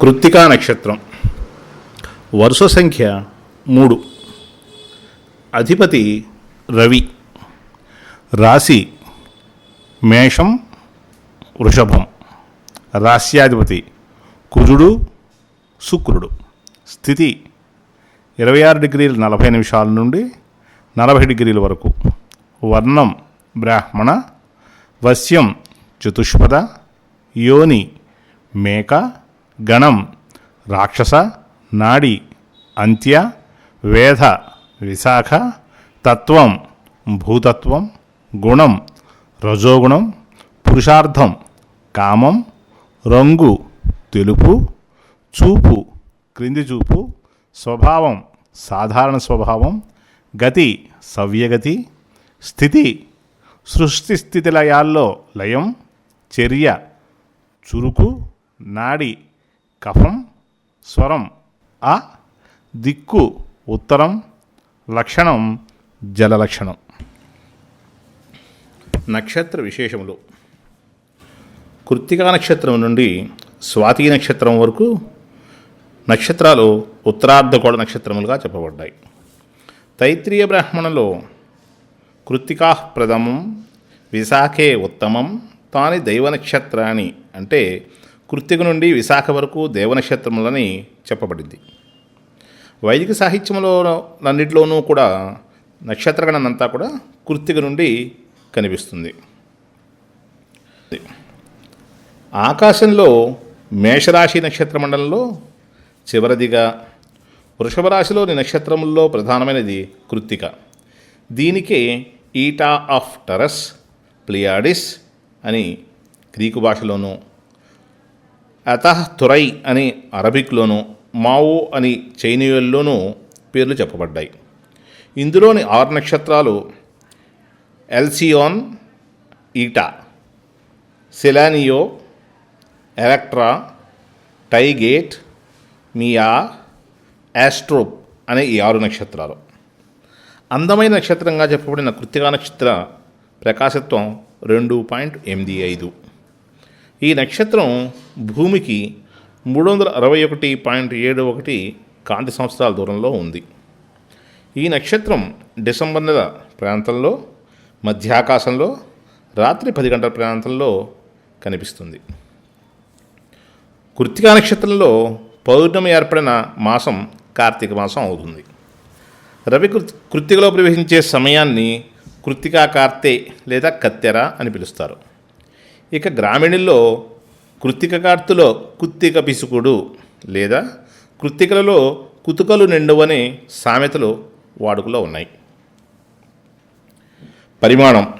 కృత్తికా నక్షత్రం. వరుస సంఖ్య మూడు. అధిపతి రవి. రాశి మేషం వృషభం. రాస్యాధిపతి కుజుడు శుక్రుడు. స్థితి ఇరవై ఆరు డిగ్రీల నలభై నిమిషాల నుండి నలభై డిగ్రీల వరకు. వర్ణం బ్రాహ్మణ వశ్యం చతుష్పద యోని మేక గణం రాక్షస నాడి అంత్య వేధ విశాఖ తత్వం భూతత్వం గుణం రజోగుణం పురుషార్థం కామం రంగు తెలుపు చూపు క్రింది చూపు స్వభావం సాధారణ స్వభావం గతి సవ్యగతి స్థితి సృష్టి స్థితి లయాల్లో లయం చర్య చురుకు నాడి కఫం స్వరం. ఆ దిక్కు ఉత్తరం. లక్షణం జలలక్షణం నక్షత్ర విశేషములు. కృత్తికా నక్షత్రం నుండి స్వాతి నక్షత్రం వరకు నక్షత్రాలు ఉత్తరార్ధకోళ నక్షత్రములుగా చెప్పబడ్డాయి. తైత్రీయ బ్రాహ్మణలో కృత్తికా ప్రథమం విశాఖే ఉత్తమం తాని దైవ నక్షత్రాన్ని అంటే కృత్తిక నుండి విశాఖ వరకు దేవ నక్షత్రములని చెప్పబడింది. వైదిక సాహిత్యంలో అన్నింటిలోనూ కూడా నక్షత్రగణనంతా కూడా కృత్తిక నుండి కనిపిస్తుంది. ఆకాశంలో మేషరాశి నక్షత్ర మండలంలో చివరిదిగా వృషభ రాశిలోని నక్షత్రముల్లో ప్రధానమైనది కృత్తిక. దీనికే ఈటా ఆఫ్ టరస్ ప్లియాడిస్ అని గ్రీకు భాషలోనూ అతహ్ తురై అని అరబిక్లోనూ మావో అని చైనీయుల్లోనూ పేర్లు చెప్పబడ్డాయి. ఇందులోని ఆరు నక్షత్రాలు ఎల్సియోన్ ఈటా సెలానియో ఎలక్ట్రా టైగేట్ మియా యాస్ట్రోప్ అనే ఈ ఆరు నక్షత్రాలు. అందమైన నక్షత్రంగా చెప్పబడిన కృత్తికా నక్షత్ర ప్రకాశత్వం రెండు పాయింట్ ఎనిమిది ఐదు. ఈ నక్షత్రం భూమికి మూడు వందల అరవై ఒకటి పాయింట్ ఏడు ఒకటి కాంతి సంవత్సరాల దూరంలో ఉంది. ఈ నక్షత్రం డిసెంబర్ నెల ప్రాంతంలో మధ్యాకాశంలో రాత్రి పది గంటల ప్రాంతంలో కనిపిస్తుంది. కృత్తికా నక్షత్రంలో పౌర్ణమి ఏర్పడిన మాసం కార్తీక మాసం అవుతుంది. రవి కృత్తికలో ప్రవేశించే సమయాన్ని కృత్తికా కార్తె లేదా కత్తెర అని పిలుస్తారు. ఇక గ్రామీణుల్లో కృత్తిక కార్తులో కుత్తిక పిసుకుడు లేదా కృత్తికలలో కుతుకలు నిండువనే సామెతలు వాడుకలో ఉన్నాయి. పరిమాణం.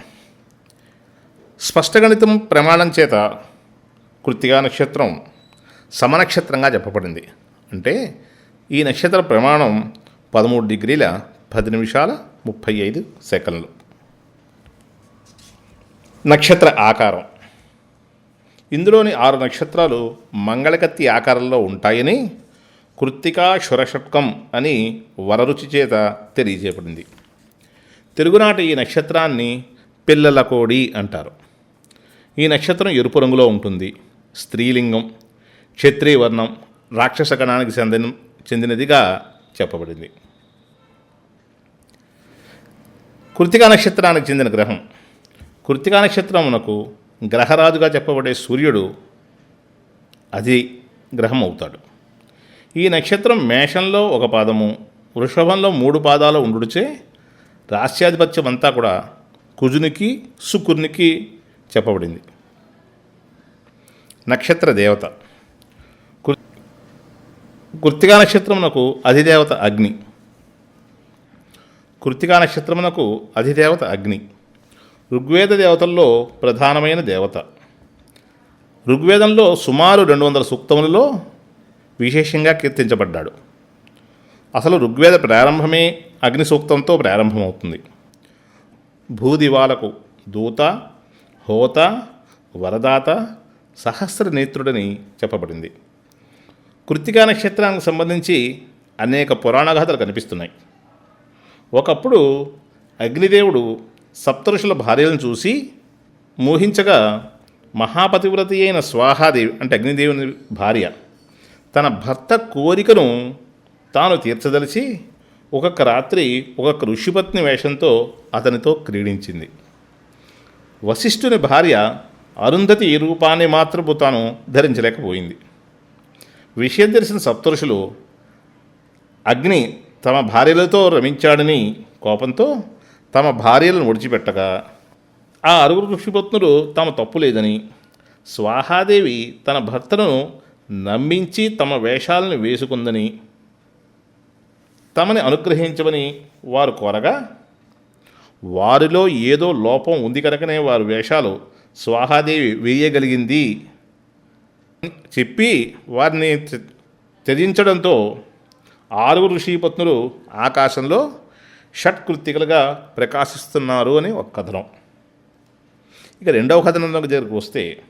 స్పష్టగణితం ప్రమాణం చేత కృత్తికా నక్షత్రం సమనక్షత్రంగా చెప్పబడింది. అంటే ఈ నక్షత్ర ప్రమాణం పదమూడు డిగ్రీల పది నిమిషాల ముప్పై ఐదు సెకండ్లు నక్షత్ర ఆకారం. ఇందులోని ఆరు నక్షత్రాలు మంగళకత్తి ఆకారంలో ఉంటాయని కృత్తికా షురషట్కం అని వరరుచి చేత తెలియజేయబడింది. తెలుగునాటి ఈ నక్షత్రాన్ని పిల్లల కోడి అంటారు. ఈ నక్షత్రం ఎరుపు రంగులో ఉంటుంది. స్త్రీలింగం క్షత్రియ వర్ణం రాక్షస గణానికి చెందిన చెందినదిగా చెప్పబడింది. కృతికా నక్షత్రానికి చెందిన గ్రహం. కృతికా నక్షత్రమునకు గ్రహరాజుగా చెప్పబడే సూర్యుడు అది గ్రహం అవుతాడు ఈ నక్షత్రం మేషంలో ఒక పాదము వృషభంలో మూడు పాదాలు ఉండుడిచే రాష్ట్రాధిపత్యం అంతా కూడా కుజునికి శుకుర్నికి చెప్పబడింది. నక్షత్ర దేవత. కృత్తికా నక్షత్రమునకు అధిదేవత అగ్ని. కృత్తికా నక్షత్రమునకు అధిదేవత అగ్ని. ఋగ్వేద దేవతల్లో ప్రధానమైన దేవత. ఋగ్వేదంలో సుమారు రెండు వందల సూక్తములలో విశేషంగా కీర్తించబడ్డాడు. అసలు ఋగ్వేద ప్రారంభమే అగ్ని సూక్తంతో ప్రారంభమవుతుంది. భూదివాలకు దూత హోత వరదాత సహస్ర నేత్రుడని చెప్పబడింది. కృత్తికా నక్షత్రానికి సంబంధించి అనేక పురాణ గాథలు కనిపిస్తున్నాయి. ఒకప్పుడు అగ్నిదేవుడు సప్తఋషుల భార్యలను చూసి మోహించగా మహాపతివ్రతి అయిన స్వాహాదేవి అంటే అగ్నిదేవుని భార్య తన భర్త కోరికను తాను తీర్చదలిచి ఒక్కొక్క రాత్రి ఒక్కొక్క ఋషిపత్ని వేషంతో అతనితో క్రీడించింది. వశిష్ఠుని భార్య అరుంధతి ఈ రూపాన్ని మాత్రము తాను ధరించలేకపోయింది. విషయం తెలిసిన సప్తఋషులు అగ్ని తమ భార్యలతో రమించాడని కోపంతో తమ భార్యలను ఒడిచిపెట్టగా ఆ అరుగురు ఋషిపత్నులు తమ తప్పు లేదని స్వాహాదేవి తన భర్తను నమ్మించి తమ వేషాలను వేసుకుందని తమని అనుగ్రహించమని వారు కోరగా వారిలో ఏదో లోపం ఉంది కనుకనే వారి వేషాలు స్వాహాదేవి వేయగలిగింది చెప్పి వారిని త్యజించడంతో ఆరుగురు ఋషిపత్నులు ఆకాశంలో షట్కృత్తికలుగా ప్రకాశిస్తున్నారు అని ఒక కథనం. ఇక రెండవ కథనంలోకి దగ్గరకు వస్తే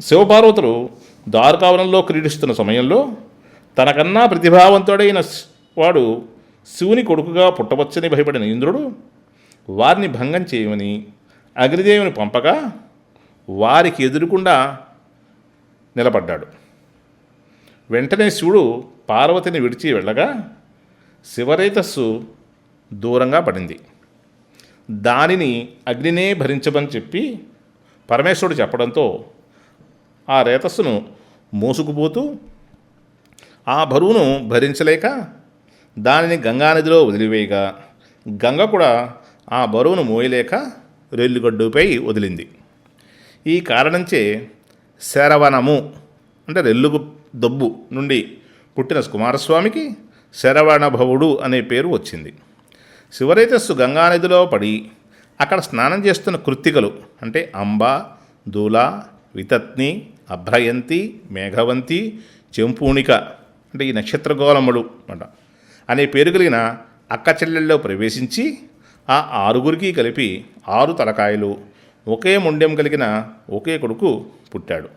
శివపార్వతులు ద్వారకావనంలో క్రీడిస్తున్న సమయంలో తనకన్నా ప్రతిభావంతుడైన వాడు శివుని కొడుకుగా పుట్టవచ్చని భయపడిన ఇంద్రుడు వారిని భంగం చేయమని అగ్నిదేవుని పంపగా వారికి ఎదురుకుండా నిలబడ్డాడు. వెంటనే శివుడు పార్వతిని విడిచి వెళ్ళగా శివరేతస్సు దూరంగా పడింది. దానిని అగ్నినే భరించమని చెప్పి పరమేశ్వరుడు చెప్పడంతో ఆ రేతస్సును మోసుకుపోతూ ఆ బరువును భరించలేక దానిని గంగానదిలో వదిలివేయగా గంగ కూడా ఆ బరువును మోయలేక రెల్లుగడ్డుపై వదిలింది. ఈ కారణంచే శరవణము అంటే రెల్లుగు దబ్బు నుండి పుట్టిన కుమారస్వామికి శరవణభవుడు అనే పేరు వచ్చింది. శివరేతస్సు గంగానదిలో పడి అక్కడ స్నానం చేస్తున్న కృత్తికలు అంటే అంబ దూల వితత్ని అభ్రయంతి మేఘవంతి చెంపూణిక అంటే ఈ నక్షత్రగోళముడు అంట. అనే పేరు కలిగిన అక్క చెల్లెల్లో ప్రవేశించి ఆ ఆరుగురికి కలిపి ఆరు తలకాయలు ఒకే ముండెం కలిగిన ఒకే కొడుకు పుట్టాడు.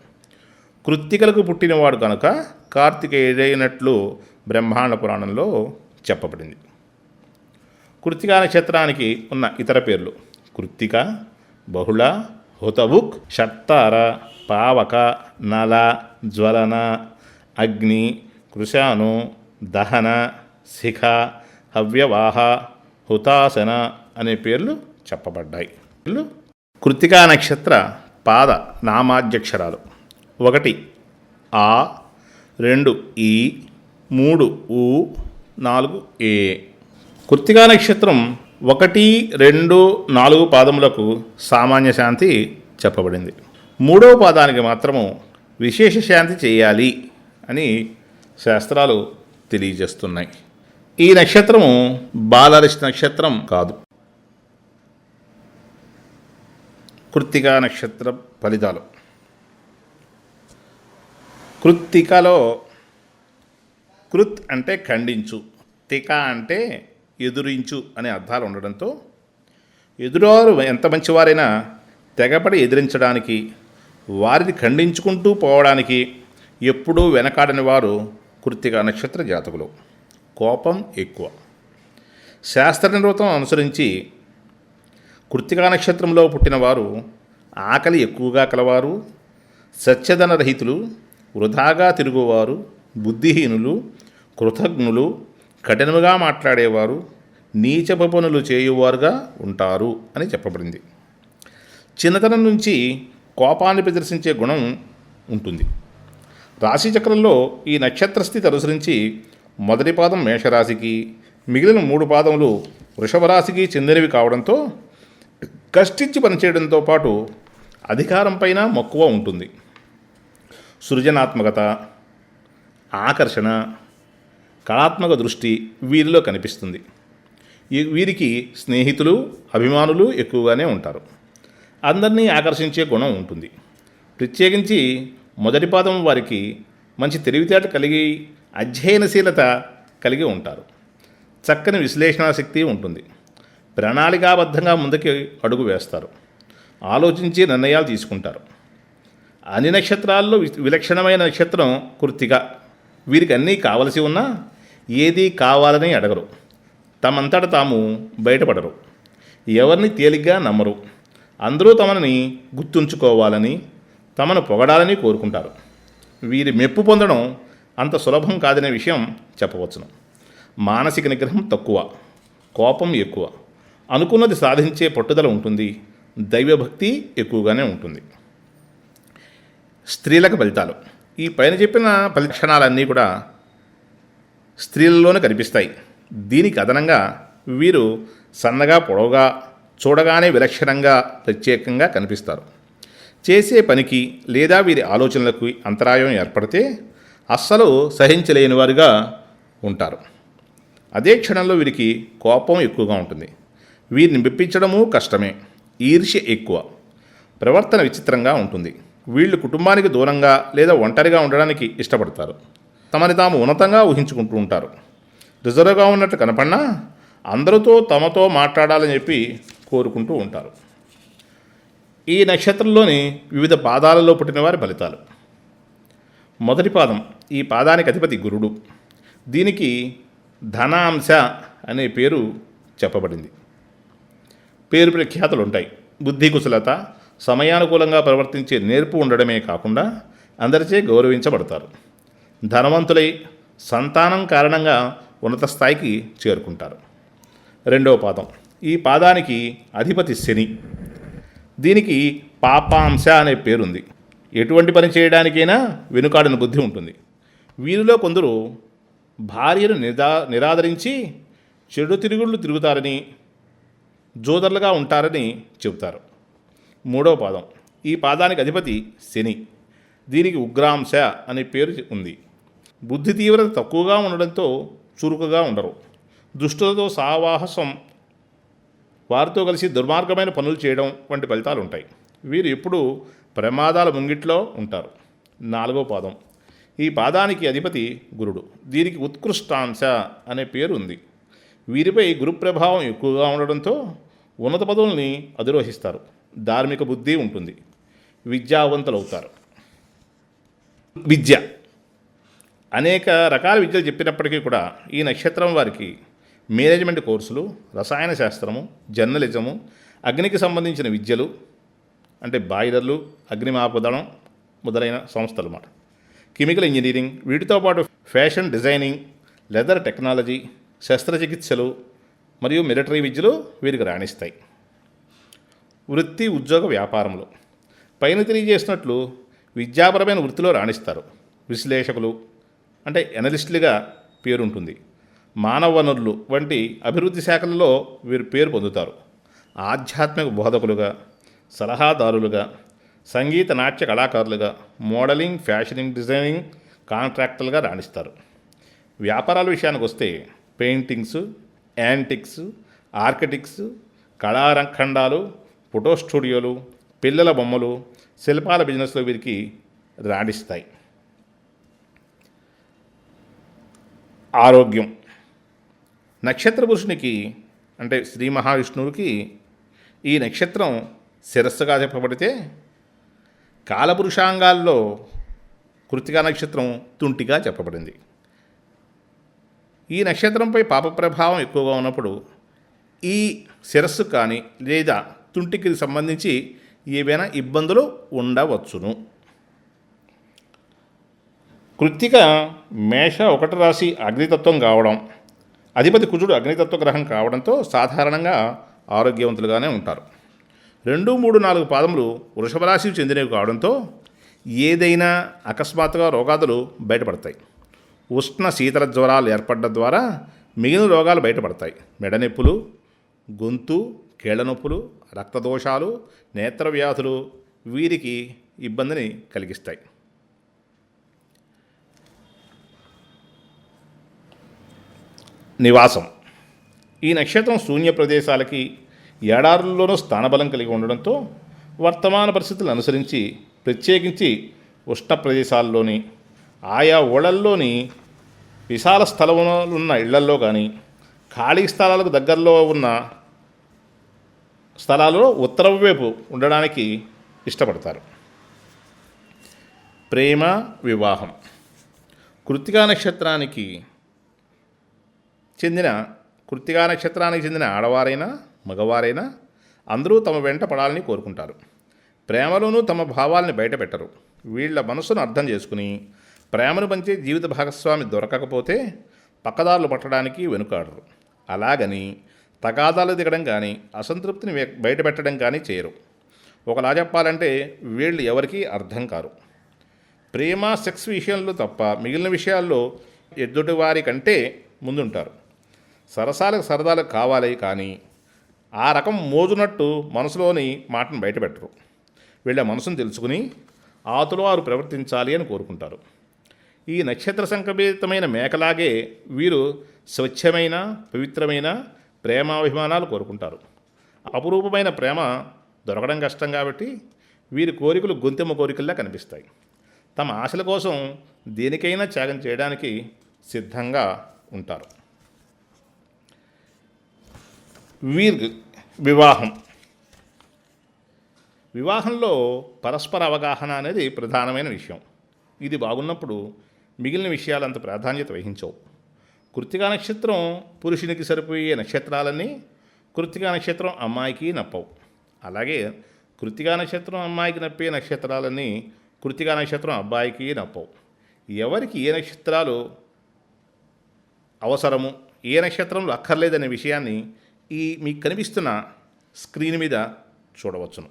కృత్తికలకు పుట్టినవాడు కనుక కార్తికేయుడైనట్లు బ్రహ్మాండ పురాణంలో చెప్పబడింది. కృత్తికా నక్షత్రానికి ఉన్న ఇతర పేర్లు. కృత్తిక బహుళ హుతబుక్ షట్టార పావక నల జ్వలన అగ్ని కృశాను దహన శిఖ హవ్యవాహ హుతాసన అనే పేర్లు చెప్పబడ్డాయి. పేర్లు కృత్తికా నక్షత్ర పాద నామాధ్యక్షరాలు. ఒకటి ఆ రెండు ఈ మూడు ఊ నాలుగు ఏ. కృత్తికా నక్షత్రం ఒకటి రెండు నాలుగు పాదములకు సామాన్య శాంతి చెప్పబడింది. మూడవ పాదానికి మాత్రము విశేష శాంతి చేయాలి అని శాస్త్రాలు తెలియజేస్తున్నాయి. ఈ నక్షత్రము బాలరిష్ నక్షత్రం కాదు. కృత్తికా నక్షత్ర ఫలితాలు. కృత్తికలో కృత్ అంటే ఖండించు తిక అంటే ఎదురించు అనే అర్థాలు ఉండడంతో ఎదురువారు ఎంత మంచివారైనా తెగపడి ఎదిరించడానికి వారిని ఖండించుకుంటూ పోవడానికి ఎప్పుడూ వెనకాడని వారు కృత్తిక నక్షత్ర జాతకులు. కోపం ఎక్కువ. శాస్త్ర నిర్వృతం అనుసరించి కృత్తికా నక్షత్రంలో పుట్టిన వారు ఆకలి ఎక్కువగా కలవారు సత్యధన రహితులు వృధాగా తిరుగువారు బుద్ధిహీనులు కృతజ్ఞులు కఠినముగా మాట్లాడేవారు నీచపు పనులు చేయువారుగా ఉంటారు అని చెప్పబడింది. చిన్నతనం నుంచి కోపాన్ని ప్రదర్శించే గుణం ఉంటుంది. రాశిచక్రంలో ఈ నక్షత్ర స్థితి అనుసరించి మొదటి పాదం మేషరాశికి మిగిలిన మూడు పాదములు వృషభరాశికి చెందినవి కావడంతో కష్టించి పనిచేయడంతో పాటు అధికారంపైన మక్కువ ఉంటుంది. సృజనాత్మకత ఆకర్షణ కళాత్మక దృష్టి వీరిలో కనిపిస్తుంది. వీరికి స్నేహితులు అభిమానులు ఎక్కువగానే ఉంటారు. అందరినీ ఆకర్షించే గుణం ఉంటుంది. ప్రత్యేకించి మొదటి పాదం వారికి మంచి తెలివితేట కలిగి అధ్యయనశీలత కలిగి ఉంటారు. చక్కని విశ్లేషణ శక్తి ఉంటుంది. ప్రణాళికాబద్ధంగా ముందుకి అడుగు వేస్తారు. ఆలోచించి నిర్ణయాలు తీసుకుంటారు. అన్ని నక్షత్రాల్లో వి- విలక్షణమైన నక్షత్రం కృతిక వీరికి అన్నీ కావలసి ఉన్నా ఏదీ కావాలని అడగరు. తమంతట తాము బయటపడరు. ఎవరిని తేలిగ్గా నమ్మరు. అందరూ తమని గుర్తుంచుకోవాలని తమను పొగడాలని కోరుకుంటారు. వీరి మెప్పు పొందడం అంత సులభం కాదనే విషయం చెప్పవచ్చును. మానసిక నిగ్రహం తక్కువ కోపం ఎక్కువ. అనుకున్నది సాధించే పట్టుదల ఉంటుంది. దైవభక్తి ఎక్కువగానే ఉంటుంది. స్త్రీలకు ఫలితాలు. ఈ పైన చెప్పిన లక్షణాలన్నీ కూడా స్త్రీలలోనే కనిపిస్తాయి. దీనికి అదనంగా వీరు సన్నగా పొడవుగా చూడగానే విలక్షణంగా ప్రత్యేకంగా కనిపిస్తారు. చేసే పనికి లేదా వీరి ఆలోచనలకు అంతరాయం ఏర్పడితే అస్సలు సహించలేని వారుగా ఉంటారు. అదే క్షణంలో వీరికి కోపం ఎక్కువగా ఉంటుంది. వీరిని మెప్పించడము కష్టమే ఈర్ష్య ఎక్కువ ప్రవర్తన విచిత్రంగా ఉంటుంది. వీళ్ళు కుటుంబానికి దూరంగా లేదా ఒంటరిగా ఉండడానికి ఇష్టపడతారు. తమని తాము ఉన్నతంగా ఊహించుకుంటూ ఉంటారు. రిజర్వ్గా ఉన్నట్టు కనపడినా అందరితో తమతో మాట్లాడాలని చెప్పి కోరుకుంటూ ఉంటారు. ఈ నక్షత్రంలోని వివిధ పాదాలలో పుట్టిన వారి ఫలితాలు. మొదటి పాదం ఈ పాదానికి అధిపతి గురుడు. దీనికి ధనాంశ అనే పేరు చెప్పబడింది. పేరు ప్రఖ్యాతులు ఉంటాయి. బుద్ధి కుశలత సమయానుకూలంగా ప్రవర్తించే నేర్పు ఉండడమే కాకుండా అందరిచే గౌరవించబడతారు. ధనవంతులై సంతానం కారణంగా ఉన్నత స్థాయికి చేరుకుంటారు. రెండవ పాదం. ఈ పాదానికి అధిపతి శని. దీనికి పాపాంశ అనే పేరుంది. ఎటువంటి పని చేయడానికైనా వెనుకాడిన బుద్ధి ఉంటుంది. వీరిలో కొందరు భార్యను నిదా నిరాదరించి చెడు తిరుగుళ్ళు తిరుగుతారని జోదర్లుగా ఉంటారని చెబుతారు. మూడవ పాదం. ఈ పాదానికి అధిపతి శని. దీనికి ఉగ్రాంశ అనే పేరు ఉంది. బుద్ధి తీవ్రత తక్కువగా ఉండడంతో చురుకుగా ఉండరు. దుష్టులతో సావాహసం వారితో కలిసి దుర్మార్గమైన పనులు చేయడం వంటి ఫలితాలు ఉంటాయి. వీరు ఎప్పుడూ ప్రమాదాల ముంగిట్లో ఉంటారు. నాలుగో పాదం. ఈ పాదానికి అధిపతి గురుడు. దీనికి ఉత్కృష్టాంశ అనే పేరు ఉంది. వీరిపై గురు ప్రభావం ఎక్కువగా ఉండడంతో ఉన్నత పదవుల్ని అధిరోహిస్తారు. ధార్మిక బుద్ధి ఉంటుంది. విద్యావంతులు అవుతారు విద్య. అనేక రకాల విద్యలు చెప్పినప్పటికీ కూడా ఈ నక్షత్రం వారికి మేనేజ్మెంట్ కోర్సులు రసాయన శాస్త్రము జర్నలిజము అగ్నికి సంబంధించిన విద్యలు అంటే బాయిలర్లు అగ్నిమాపదనం మొదలైన సంస్థలు అన్నమాట. కెమికల్ ఇంజనీరింగ్ వీటితో పాటు ఫ్యాషన్ డిజైనింగ్ లెదర్ టెక్నాలజీ శస్త్రచికిత్సలు మరియు మిలిటరీ విద్యలు వీరికి రాణిస్తాయి. వృత్తి ఉద్యోగ వ్యాపారములు. పైన తెలియజేసినట్లు విద్యాపరమైన వృత్తిలో రాణిస్తారు. విశ్లేషకులు అంటే ఎనలిస్టులుగా పేరుంటుంది. మానవ వనరులు వంటి అభివృద్ధి శాఖలలో వీరు పేరు పొందుతారు. ఆధ్యాత్మిక బోధకులుగా సలహాదారులుగా సంగీత నాట్య కళాకారులుగా మోడలింగ్ ఫ్యాషనింగ్ డిజైనింగ్ కాంట్రాక్టర్లుగా రాణిస్తారు. వ్యాపారాల విషయానికి వస్తే పెయింటింగ్స్ యాంటిక్స్ ఆర్కిటిక్స్ కళారంఖండాలు ఫోటో స్టూడియోలు పిల్లల బొమ్మలు శిల్పాల బిజినెస్లో వీరికి రాణిస్తాయి. ఆరోగ్యం. నక్షత్ర పురుషునికి అంటే శ్రీ మహావిష్ణువుకి ఈ నక్షత్రం శిరస్సుగా చెప్పబడితే కాలపురుషాంగాల్లో కృతికా నక్షత్రం తుంటిగా చెప్పబడింది. ఈ నక్షత్రంపై పాప ప్రభావం ఎక్కువగా ఉన్నప్పుడు ఈ శిరస్సు కానీ లేదా తుంటికి సంబంధించి ఏవైనా ఇబ్బందులు ఉండవచ్చును. కృత్తిక మేష ఒకటి రాశి అగ్నితత్వం కావడం అధిపతి కుజుడు అగ్నితత్వ గ్రహం కావడంతో సాధారణంగా ఆరోగ్యవంతులుగానే ఉంటారు. రెండు మూడు నాలుగు పాదములు వృషభ రాశికి చెందినవి కావడంతో ఏదైనా అకస్మాత్తుగా రోగాదులు బయటపడతాయి. ఉష్ణ శీతల జ్వరాలు ఏర్పడడం ద్వారా మిగిలిన రోగాలు బయటపడతాయి. మెడనొప్పులు గొంతు కీళ్ళ నొప్పులు రక్తదోషాలు నేత్ర వ్యాధులు వీరికి ఇబ్బందిని కలిగిస్తాయి. నివాసం. ఈ నక్షత్రం శూన్య ప్రదేశాలకి ఏడారుల్లోనూ స్థానబలం కలిగి ఉండడంతో వర్తమాన పరిస్థితులను అనుసరించి ప్రత్యేకించి ఉష్ణ ప్రదేశాల్లోని ఆయా ఊళ్ళల్లోని విశాల స్థలములున్న ఇళ్ళల్లో కానీ ఖాళీ స్థలాలకు దగ్గరలో ఉన్న స్థలాలలో ఉత్తరం వైపు ఉండడానికి ఇష్టపడతారు. ప్రేమ వివాహం. కృత్తికా నక్షత్రానికి చెందిన కృత్తికా నక్షత్రానికి చెందిన ఆడవారైనా మగవారైనా అందరూ తమ వెంట పడాలని కోరుకుంటారు. ప్రేమలోనూ తమ భావాల్ని బయటపెట్టరు. వీళ్ళ మనసును అర్థం చేసుకుని ప్రేమను పంచే జీవిత భాగస్వామి దొరకకపోతే పక్కదారులు పట్టడానికి వెనుకాడరు. అలాగని తగాదాలు దిగడం కానీ అసంతృప్తిని బయటపెట్టడం కానీ చేయరు. ఒకలా చెప్పాలంటే వీళ్ళు ఎవరికీ అర్థం కారు. ప్రేమ సెక్స్ విషయంలో తప్ప మిగిలిన విషయాల్లో ఎదుటి వారి కంటే ముందుంటారు. సరసాలకు సరదాలకు కావాలి కానీ ఆ రకం మోజునట్టు మనసులోని మాటను బయటపెట్టరు. వీళ్ళ మనసును తెలుసుకుని ఆతులు వారు ప్రవర్తించాలి అని కోరుకుంటారు. ఈ నక్షత్ర సంకమితమైన మేకలాగే వీరు స్వచ్ఛమైన పవిత్రమైన ప్రేమాభిమానాలు కోరుకుంటారు. అపురూపమైన ప్రేమ దొరకడం కష్టం కాబట్టి వీరి కోరికలు గొంతెమ్మ కోరికల్లా కనిపిస్తాయి. తమ ఆశల కోసం దేనికైనా త్యాగం చేయడానికి సిద్ధంగా ఉంటారు. వీర్ వివాహం. వివాహంలో పరస్పర అవగాహన అనేది ప్రధానమైన విషయం. ఇది బాగున్నప్పుడు మిగిలిన విషయాలంత అంత ప్రాధాన్యత వహించవు. కృత్తికా నక్షత్రం పురుషునికి సరిపోయే నక్షత్రాలన్నీ కృత్తికా నక్షత్రం అమ్మాయికి నప్పవు. అలాగే కృత్తికా నక్షత్రం అమ్మాయికి నప్పే నక్షత్రాలన్నీ కృతికా నక్షత్రం అబ్బాయికి నప్పవు. ఎవరికి ఏ నక్షత్రాలు అవసరము ఏ నక్షత్రంలో అక్కర్లేదనే విషయాన్ని ఈ మీకు కనిపిస్తున్న స్క్రీన్ మీద చూడవచ్చును.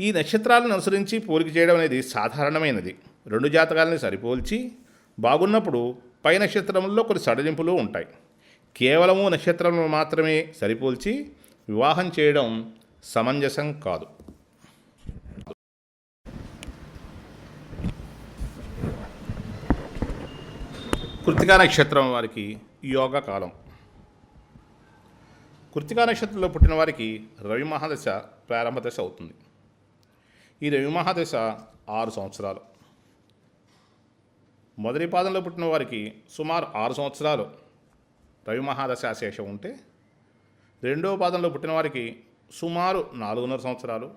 ఈ నక్షత్రాలను అనుసరించి పోలిక చేయడం అనేది సాధారణమైనది. రెండు జాతకాలని సరిపోల్చి బాగున్నప్పుడు పై నక్షత్రంలో కొన్ని సడలింపులు ఉంటాయి. కేవలము నక్షత్రములను మాత్రమే సరిపోల్చి వివాహం చేయడం సమంజసం కాదు. కృతికా నక్షత్రం వారికి యోగ కాలం. కృతికా నక్షత్రంలో పుట్టిన వారికి రవి మహాదశ ప్రారంభ దశ అవుతుంది. ఈ రవి మహాదశ ఆరు సంవత్సరాలు. మొదటి పాదంలో పుట్టిన వారికి సుమారు ఆరు సంవత్సరాలు. రవి మహాదశ శేషం ఉంటే రెండవ పాదంలో పుట్టిన వారికి సుమారు నాలుగున్నర సంవత్సరాలు.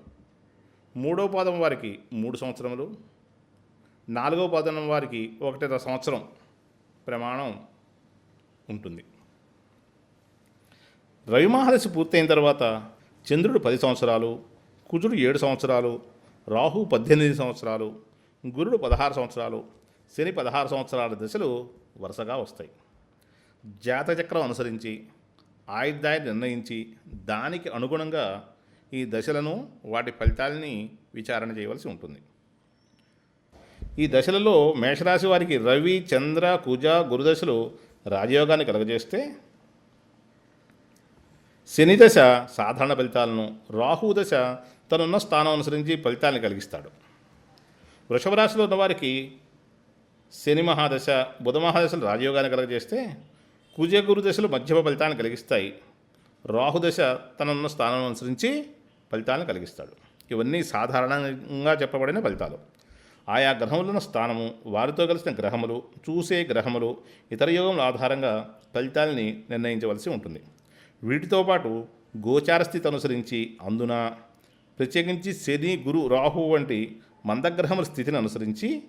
మూడవ పాదం వారికి మూడు సంవత్సరములు. నాలుగవ పాదం వారికి ఒకటిన్నర సంవత్సరం ప్రమాణం ఉంటుంది. రవి మహాదశ పూర్తయిన తర్వాత చంద్రుడు పది సంవత్సరాలు కుజుడు ఏడు సంవత్సరాలు రాహు పద్దెనిమిది సంవత్సరాలు గురుడు పదహారు సంవత్సరాలు శని పదహారు సంవత్సరాల దశలు వరుసగా వస్తాయి. జాతచక్రం అనుసరించి ఆయుర్దాయాన్ని నిర్ణయించి దానికి అనుగుణంగా ఈ దశలను వాటి ఫలితాలని విచారణ చేయవలసి ఉంటుంది. ఈ దశలలో మేషరాశి వారికి రవి చంద్ర కుజ గురుదశలు రాజయోగాన్ని కలుగజేస్తే శని దశ సాధారణ ఫలితాలను రాహు దశ తనున్న స్థానం అనుసరించి ఫలితాలను కలిగిస్తాడు. వృషభ రాశిలో శని మహాదశ బుధ మహాదశలు రాజయోగాన్ని కలగజేస్తే కుజ గురు దశలు మధ్యమ ఫలితాన్ని కలిగిస్తాయి. రాహుదశ తనన్న స్థానం అనుసరించి ఫలితాలను కలిగిస్తాడు. ఇవన్నీ సాధారణంగా చెప్పబడిన ఫలితాలు. ఆయా గ్రహములను స్థానము వారితో కలిసిన గ్రహములు చూసే గ్రహములు ఇతర యోగముల ఆధారంగా ఫలితాలని నిర్ణయించవలసి ఉంటుంది. వీటితో పాటు గోచార స్థితి అనుసరించి అందున ప్రత్యేకించి శని గురు రాహు వంటి మందగ్రహముల స్థితిని అనుసరించి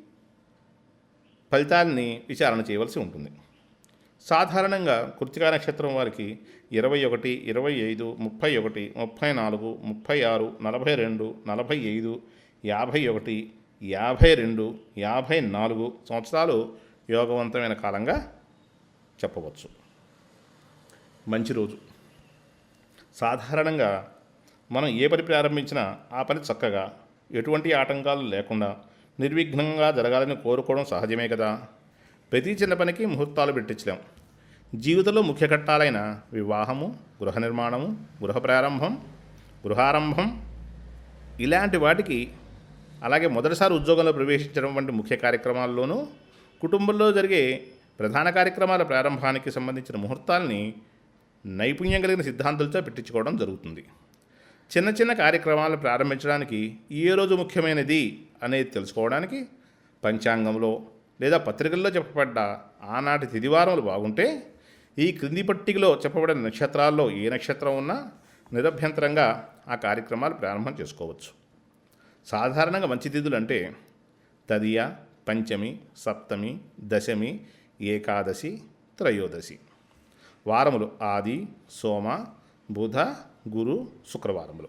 ఫలితాలని విచారణ చేయవలసి ఉంటుంది. సాధారణంగా కృతికా నక్షత్రం వారికి ఇరవై ఒకటి ఇరవై ఐదు ముప్పై ఒకటి ముప్పై నాలుగు ముప్పై ఆరు నలభై రెండు నలభై ఐదు యాభై ఒకటి యాభై రెండు యాభై నాలుగు సంవత్సరాలు యోగవంతమైన కాలంగా చెప్పవచ్చు. మంచి రోజు. సాధారణంగా మనం ఏ పని ప్రారంభించినా ఆ పని చక్కగా ఎటువంటి ఆటంకాలు లేకుండా నిర్విఘ్నంగా జరగాలని కోరుకోవడం సహజమే కదా. ప్రతి చిన్న పనికి ముహూర్తాలు పెట్టించలేం. జీవితంలో ముఖ్య ఘట్టాలైన వివాహము గృహ నిర్మాణము గృహ ప్రారంభం గృహారంభం ఇలాంటి వాటికి అలాగే మొదటిసారి ఉద్యోగంలో ప్రవేశించడం వంటి ముఖ్య కార్యక్రమాల్లోనూ కుటుంబంలో జరిగే ప్రధాన కార్యక్రమాల ప్రారంభానికి సంబంధించిన ముహూర్తాల్ని నైపుణ్యం కలిగిన సిద్ధాంతాలతో పెట్టించుకోవడం జరుగుతుంది. చిన్న చిన్న కార్యక్రమాలు ప్రారంభించడానికి ఏ రోజు ముఖ్యమైనది అనేది తెలుసుకోవడానికి పంచాంగంలో లేదా పత్రికల్లో చెప్పబడ్డ ఆనాటి తిదివారములు బాగుంటే ఈ క్రింది పట్టికలో చెప్పబడిన నక్షత్రాల్లో ఏ నక్షత్రం ఉన్నా నిరభ్యంతరంగా ఆ కార్యక్రమాలు ప్రారంభం చేసుకోవచ్చు. సాధారణంగా మంచి తిథులు అంటే తదియ పంచమి సప్తమి దశమి ఏకాదశి త్రయోదశి. వారములు ఆది సోమ బుధ గురు శుక్రవారములు.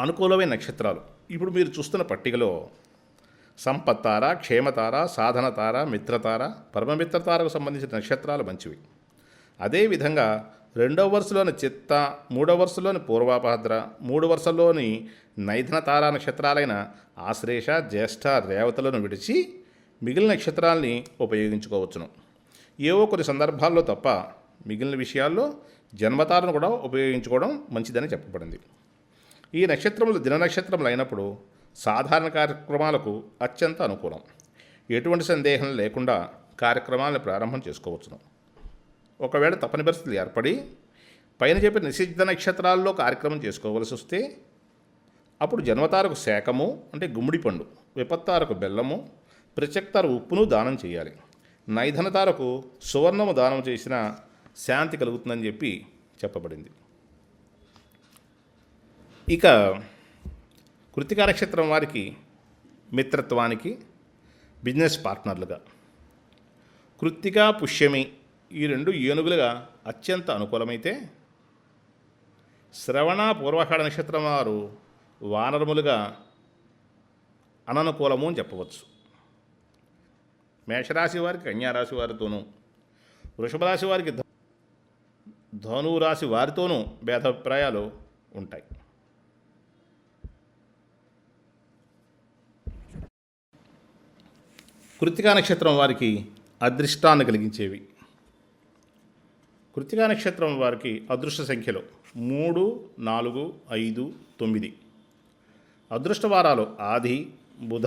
అనుకూలమైన నక్షత్రాలు. ఇప్పుడు మీరు చూస్తున్న పట్టికలో సంపత్తార క్షేమతార సాధనతార మిత్రతార పరమమిత్రతారకు సంబంధించిన నక్షత్రాలు మంచివి. అదేవిధంగా రెండవ వరుసలోని చిత్త మూడవ వరుసలోని పూర్వాభాద్ర మూడు వరుసలోని నైధన తారా నక్షత్రాలైన ఆశ్లేష జ్యేష్ఠ రేవతలను విడిచి మిగిలిన నక్షత్రాల్ని ఉపయోగించుకోవచ్చును. ఏవో కొన్ని సందర్భాల్లో తప్ప మిగిలిన విషయాల్లో జన్మతారను కూడా ఉపయోగించుకోవడం మంచిదని చెప్పబడింది. ఈ నక్షత్రములు దిన నక్షత్రములు అయినప్పుడు సాధారణ కార్యక్రమాలకు అత్యంత అనుకూలం. ఎటువంటి సందేహం లేకుండా కార్యక్రమాలను ప్రారంభం చేసుకోవచ్చును. ఒకవేళ తప్పని పరిస్థితులు ఏర్పడి పైన చెప్పిన నిషిద్ధ నక్షత్రాల్లో కార్యక్రమం చేసుకోవలసి వస్తే అప్పుడు జన్మతారకు శాఖము అంటే గుమ్మడి పండు విపత్తారకు బెల్లము ప్రత్యక్తారు ఉప్పును దానం చేయాలి. నైధనతారకు సువర్ణము దానం చేసిన శాంతి కలుగుతుందని చెప్పి చెప్పబడింది. ఇక కృతికా నక్షత్రం వారికి మిత్రత్వానికి బిజినెస్ పార్ట్నర్లుగా కృత్తిక పుష్యమి ఈ రెండు ఏనుగులుగా అత్యంత అనుకూలమైతే శ్రవణ పూర్వషాఢ నక్షత్రం వారు వానరములుగా అననుకూలము అని చెప్పవచ్చు. మేషరాశి వారికి కన్యారాశి వారితోనూ వృషభ రాశి వారికి ధనురాశి వారితోనూ భేదాభిప్రాయాలు ఉంటాయి. కృతికా నక్షత్రం వారికి అదృష్టాన్ని కలిగించేవి. కృతికా నక్షత్రం వారికి అదృష్ట సంఖ్యలు మూడు నాలుగు ఐదు తొమ్మిది. అదృష్టవారాలు ఆది బుధ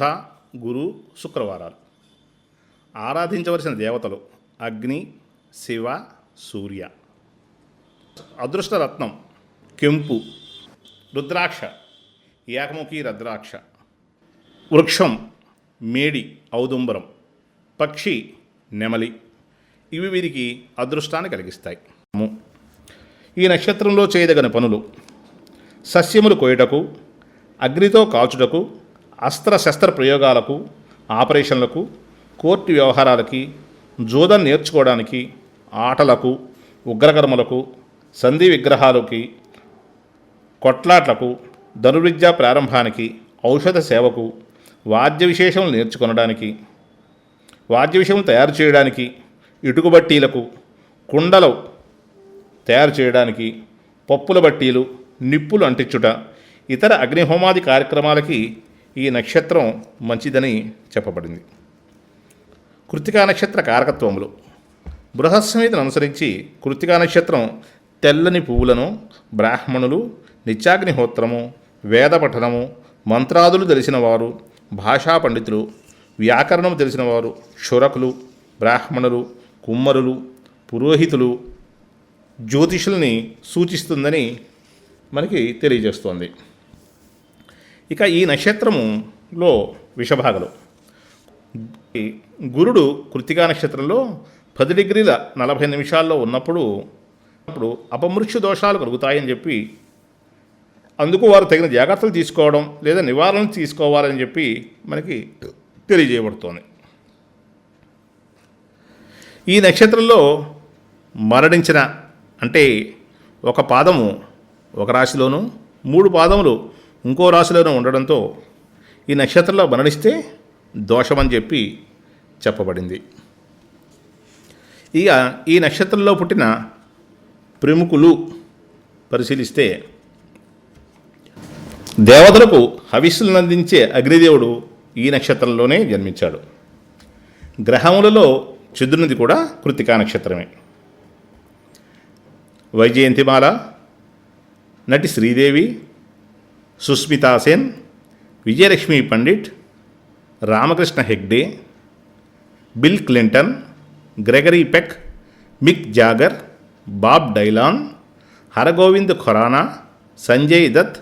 గురు శుక్రవారాలు. ఆరాధించవలసిన దేవతలు అగ్ని శివ సూర్య. అదృష్ట రత్నం కెంపు రుద్రాక్ష ఏకముఖి రుద్రాక్ష వృక్షం మేడి ఔదుంబరం పక్షి నెమలి ఇవి వీరికి అదృష్టాన్ని కలిగిస్తాయి. ఈ నక్షత్రంలో చేయదగిన పనులు సస్యములు కోయటకు అగ్నితో కాల్చుటకు అస్త్ర శస్త్ర ప్రయోగాలకు ఆపరేషన్లకు కోర్టు వ్యవహారాలకి జోదం నేర్చుకోవడానికి ఆటలకు ఉగ్రకర్మలకు సంధి విగ్రహాలకి కొట్లాట్లకు ధనుర్విద్య ప్రారంభానికి ఔషధ సేవకు వాద్య విశేషములు నేర్చుకొనడానికి వాద్య విషయం తయారు చేయడానికి ఇటుక బట్టీలకు కుండలు తయారు చేయడానికి పప్పుల బట్టీలు నిప్పులు అంటించుట ఇతర అగ్నిహోమాది కార్యక్రమాలకి ఈ నక్షత్రం మంచిదని చెప్పబడింది. కృతికా నక్షత్ర కారకత్వములు. బృహస్సమితిని అనుసరించి కృతికా నక్షత్రం తెల్లని పువ్వులను బ్రాహ్మణులు నిత్యాగ్నిహోత్రము వేద పఠనము మంత్రాదులు తెలిసిన వారు భాషా పండితులు వ్యాకరణం తెలిసిన వారు క్షురకులు బ్రాహ్మణులు కుమ్మరులు పురోహితులు జ్యోతిషుల్ని సూచిస్తుందని మనకి తెలియజేస్తోంది. ఇక ఈ నక్షత్రములో విషభాగలు. గురుడు కృతికా నక్షత్రంలో పది డిగ్రీల నలభై నిమిషాల్లో ఉన్నప్పుడు అప్పుడు అపమృత్యు దోషాలు కలుగుతాయని చెప్పి అందుకు వారు తగిన జాగ్రత్తలు తీసుకోవడం లేదా నివారణ తీసుకోవాలని చెప్పి మనకి తెలియజేయబడుతోంది. ఈ నక్షత్రంలో మరణించిన అంటే ఒక పాదము ఒక రాశిలోను మూడు పాదములు ఇంకో రాశిలోనూ ఉండడంతో ఈ నక్షత్రంలో మరణిస్తే దోషమని చెప్పి చెప్పబడింది. ఇక ఈ నక్షత్రంలో పుట్టిన ప్రముఖులు పరిశీలిస్తే దేవతలకు హవిస్సులను అందించే అగ్నిదేవుడు ఈ నక్షత్రంలోనే జన్మించాడు. గ్రహములలో చంద్రునిది కూడా కృతికా నక్షత్రమే. వైజయంతిమాల నటి Sridevi Sushmita Sen Vijayalakshmi Pandit Ramakrishna Hegde Bill Clinton Gregory Peck Mick Jagger Bob Dylan Hargobind Khorana Sanjay Dutt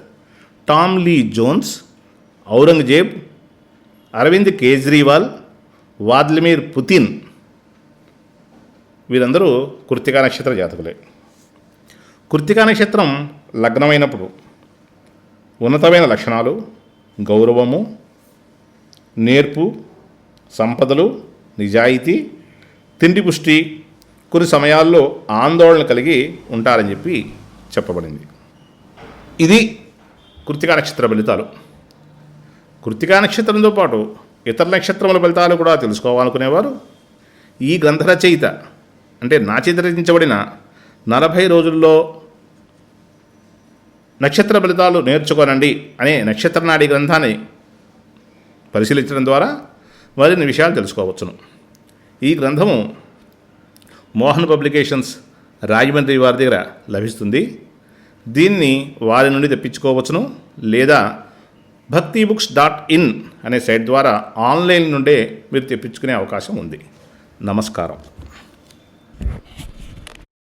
Tom Lee Jones Aurangzeb Arvind Kejriwal Vladimir Putin. వీరందరూ కృతికా నక్షత్ర జాతకులే. కృతికా నక్షత్రం లగ్నమైనప్పుడు ఉన్నతమైన లక్షణాలు గౌరవము నేర్పు సంపదలు నిజాయితీ తిండి పుష్టి కొన్ని సమయాల్లో ఆందోళన కలిగి ఉంటారని చెప్పి చెప్పబడింది. ఇది కృతికా నక్షత్ర ఫలితాలు. కృతికా నక్షత్రంతో పాటు ఇతర నక్షత్రముల ఫలితాలు కూడా తెలుసుకోవాలనుకునేవారు. ఈ గ్రంథ రచయిత అంటే నా చేత రచించబడిన నలభై రోజుల్లో నక్షత్ర ఫలితాలు నేర్చుకోనండి అనే నక్షత్ర నాడి గ్రంథాన్ని పరిశీలించడం ద్వారా మరిన్ని విషయాలు తెలుసుకోవచ్చును. ఈ గ్రంథము మోహన్ పబ్లికేషన్స్ రాజమండ్రి వారి దగ్గర లభిస్తుంది. దీన్ని వారి నుండి తెప్పించుకోవచ్చును. లేదా భక్తి బుక్స్ డాట్ ఇన్ అనే సైట్ ద్వారా ఆన్లైన్ నుండే మీరు తెప్పించుకునే అవకాశం ఉంది. నమస్కారం.